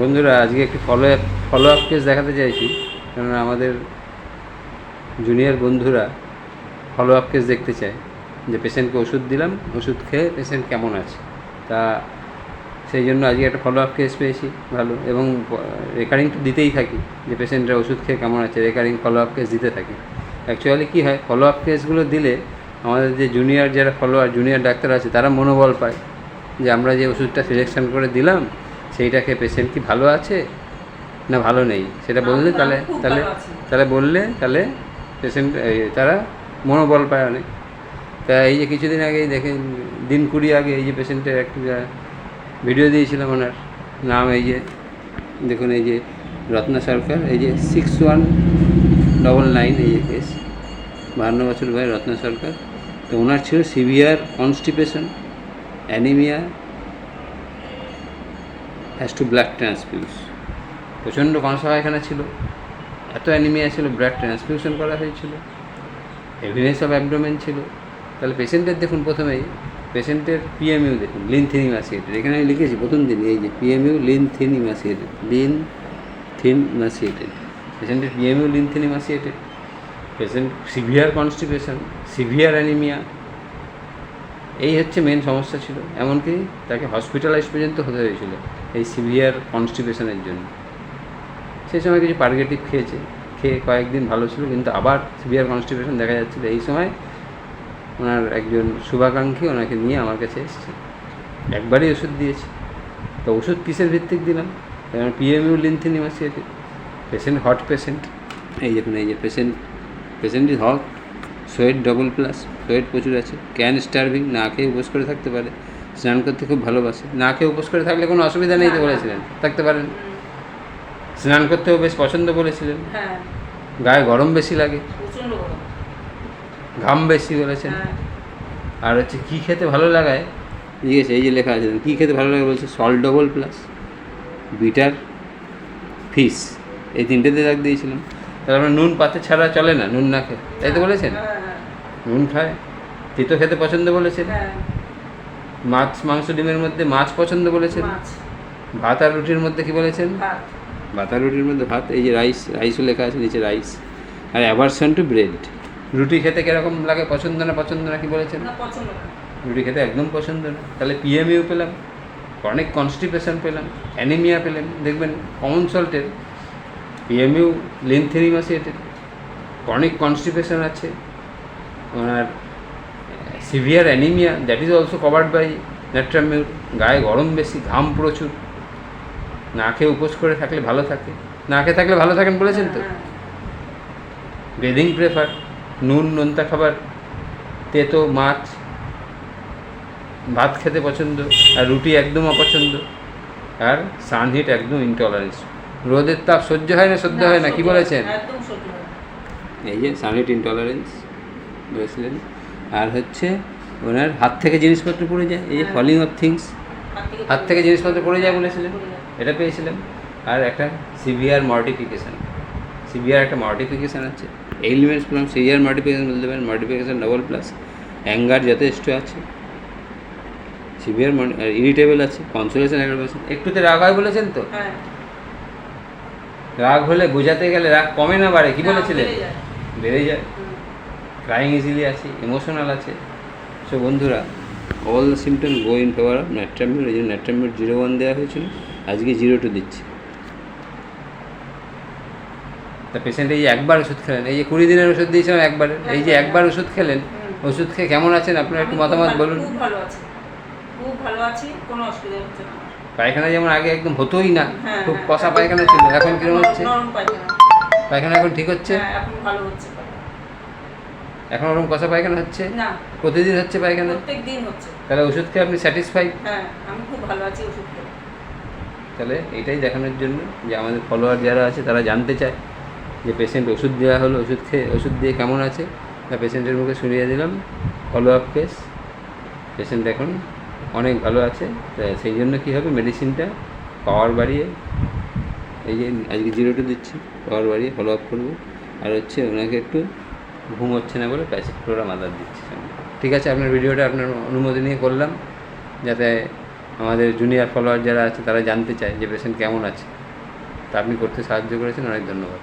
বন্ধুরা, আজকে একটি ফলো ফলো আপ কেস দেখাতে চাইছি। কেননা আমাদের জুনিয়র বন্ধুরা ফলো আপ কেস দেখতে চায় যে পেশেন্টকে ওষুধ দিলাম, ওষুধ খেয়ে পেশেন্ট কেমন আছে। তা সেই জন্য আজকে একটা ফলো আপ কেস পেয়েছি, ভালো। এবং রেকারিং তো দিতেই থাকি যে পেশেন্টরা ওষুধ খেয়ে কেমন আছে রেকারিং ফলো আপ কেস দিতে থাকি। অ্যাকচুয়ালি কী হয় ফলো আপ কেসগুলো দিলে আমাদের যে জুনিয়র যারা ফলোয়ার জুনিয়র ডাক্তার আছে, তারা মনোবল পায় যে আমরা যে ওষুধটা সিলেকশন করে দিলাম সেইটা খেয়ে পেশেন্ট কি ভালো আছে? না ভালো নেই? সেটা বললে তাহলে তাহলে তাহলে বললে তাহলে পেশেন্ট তারা মনোবল পায় অনেক। তা এই যে কিছুদিন আগে দেখেন দিন কুড়ি আগে এই যে পেশেন্টের একটা ভিডিও দিয়েছিলাম ওনার। নাম এই যে দেখুন এই যে রত্না সরকার এই যে সিক্স ওয়ান ডবল নাইন এই যে কেস বাহান্ন বছর বয়স রত্না সরকার। তো ওনার ছিল severe constipation anaemia has to blood transfuse প্রচণ্ড কনসা পায়খানা ছিল। এত অ্যানিমিয়া ছিল ব্লাড ট্রান্সফিউশন করা হয়েছিল। হেভিনেস অফ অ্যাবডোমেন ছিল। তাহলে পেশেন্টের দেখুন প্রথমেই। পেশেন্টের পিএমইউ দেখুন লিন থিনিম অ্যাসিয়েটেড এখানে আমি লিখেছি প্রথম দিন, এই যে PMU lean thin emaciated lean thin emaciated পেশেন্টের PMU lean thin emaciated patient severe constipation severe anaemia এই হচ্ছে মেন সমস্যা ছিল। এমনকি তাকে হসপিটালাইজ পর্যন্ত হতে হয়েছিল এই সিভিয়ার কনস্টিপেশনের জন্য। সেই সময় কিছু পার্গেটিভ খেয়েছে। খেয়ে কয়েকদিন ভালো ছিল, কিন্তু আবার সিভিয়ার কনস্টিপেশন দেখা যাচ্ছিল। এই সময় ওনার একজন শুভাকাঙ্ক্ষী ওনাকে নিয়ে আমার কাছে এসেছে। একবারই ওষুধ দিয়েছে। তো ওষুধ কিসের ভিত্তিক দিলাম? কারণ পিএমইউ লিনথিনিমাসিয়াতে পেশেন্ট হট পেশেন্ট এই দেখুন, এই যে patient patient is hot sweat double plus sweat প্রচুর আছে। ক্যান স্টার্ভিং না খেয়ে উপোস করে থাকতে পারে। স্নান করতে খুব ভালোবাসে। না খেয়ে উপোস করে থাকলে কোনো অসুবিধা নেই তো বলেছিলেন। থাকতে পারেন। স্নান করতেও বেশ পছন্দ বলেছিলেন হ্যাঁ। গায়ে গরম বেশি লাগে। ঘাম বেশি বলেছেন। হ্যাঁ। আর হচ্ছে কী খেতে ভালো লাগায়? জিজ্ঞেস এই যে লেখা আছে কী খেতে ভালো লাগে বলছে? Salt double plus bitter fish এই তিনটেতে দাগ দিয়েছিলাম তাহলে আমরা নুন পাতে ছাড়া চলে না নুন না খেয়ে। তাই তো বলেছেন? হ্যাঁ, নুন খায়। তিতো খেতে পছন্দ বলেছেন। হ্যাঁ, মাছ মাংস ডিমের মধ্যে মাছ পছন্দ বলেছেন। ভাত আর রুটির মধ্যে কি বলেছেন? ভাত। আর রুটির মধ্যে ভাত এই যে রাইস রাইসও লেখা আছে নিচে রাইস। আর অ্যাভারশন টু ব্রেড। রুটি খেতে কীরকম লাগে পছন্দ না পছন্দ না কি বলেছেন? রুটি খেতে একদম পছন্দ না। তাহলে পিএমইউ পেলাম অনেক কনস্টিপেশন পেলাম অ্যানিমিয়া পেলাম। দেখবেন কমন সল্টের পিএমইউ লিনথেরিমাসিয়েটেড অনেক কনস্টিপেশন আছে। ওনার severe anaemia that is also covered by natrum mur গায়ে গরম বেশি ঘাম প্রচুর। না খেয়ে উপোস করে থাকলে ভালো থাকে। না খেয়ে থাকলে ভালো থাকেন বলেছেন তো? ব্রেদিং প্রেফার নুন নোনতা খাবার তেতো মাছ ভাত খেতে পছন্দ আর রুটি একদম অপছন্দ। আর সানহিট একদম ইনটলারেন্স রোদের তাপ সহ্য হয় না সহ্য হয় না কি বলেছেন। এই যে সানহিট ইনটলারেন্স বলেছিলেন। আর হচ্ছে ওনার হাত থেকে জিনিসপত্র পড়ে যায় এই যে হ্যাঁ। ফলিং অফ থিংস হাত থেকে জিনিসপত্র পড়ে যায় বলেছিলেন এটা পেয়েছিলেন। আর একটা সিভিয়ার মর্টিফিকেশান সিভিয়ার একটা মর্টিফিকেশান আছে। এলিমেন্টস প্লাস সিভিয়ার মর্টিফিকেশান বলতে পারেন মর্টিফিকেশান ডবল প্লাস অ্যাঙ্গার যথেষ্ট আছে। সিভিয়ার ইরিটেবল আছে কনসোলেশন এগারো পার্সেন্ট একটুতে রাগ হয় বলেছেন তো? হ্যাঁ। রাগ হলে বোঝাতে গেলে রাগ কমে না বাড়ে কি না, বলেছিলেন? বেড়ে যায়। ক্রাইং ইজিলি আছে ইমোশনাল আছে। সো বন্ধুরা all the symptom go in favour of natrum mur এই জন্য ন্যাট্রামিউর জিরো ওয়ান দেওয়া হয়েছিল আজকে জিরো টু দিচ্ছি। তা পেশেন্ট এই যে একবার ওষুধ খেলেন এই যে কুড়ি দিনের ওষুধ দিয়েছিলাম একবার এই যে একবার ওষুধ খেলেন ওষুধ খেয়ে কেমন আছেন আপনার একটু মতামত বলুন। খুব ভালো আছি খুব ভালো আছি কোনো অসুবিধা হচ্ছে না পায়খানা যেমন আগে একদম হতোই না হ্যাঁ, খুব হ্যাঁ, কষা পায়খানা ছিল এখন কীরকম হচ্ছে? পায়খানা এখন ঠিক হচ্ছে? হ্যাঁ এখন ভালো হচ্ছে। এখন ওরকম কষা পায়খানা হচ্ছে? না। প্রতিদিন হচ্ছে পায়খানা? প্রত্যেক দিন হচ্ছে। তাহলে ওষুধ খেয়ে আপনি স্যাটিসফাইড হ্যাঁ আমি খুব ভালো আছি ওষুধ খেয়ে। তাহলে এটাই দেখানোর জন্য যে আমাদের ফলোয়ার যারা আছে তারা জানতে চায় যে পেশেন্ট ওষুধ দেওয়া হলো ওষুধ খেয়ে ওষুধ দিয়ে কেমন আছে? তা পেশেন্টের মুখে শুনিয়ে দিলাম। ফলো আপ কেস পেশেন্ট এখন অনেক ভালো আছে। তা সেই জন্য কী হবে? মেডিসিনটা পাওয়ার বাড়িয়ে এই যে আজকে জিরো টু দিচ্ছি পাওয়ার বাড়িয়ে ফলো আপ করব। আর হচ্ছে ওনাকে একটু ঘুম হচ্ছে না বলে প্যাসিফ্লোরা মাদার দিচ্ছে। ঠিক আছে, আপনার ভিডিওটা আপনার অনুমতি নিয়ে করলাম, যাতে আমাদের জুনিয়র ফলোয়ার যারা আছে তারা জানতে চায় যে পেশেন্ট কেমন আছে তা আপনি করতে সাহায্য করেছেন, অনেক ধন্যবাদ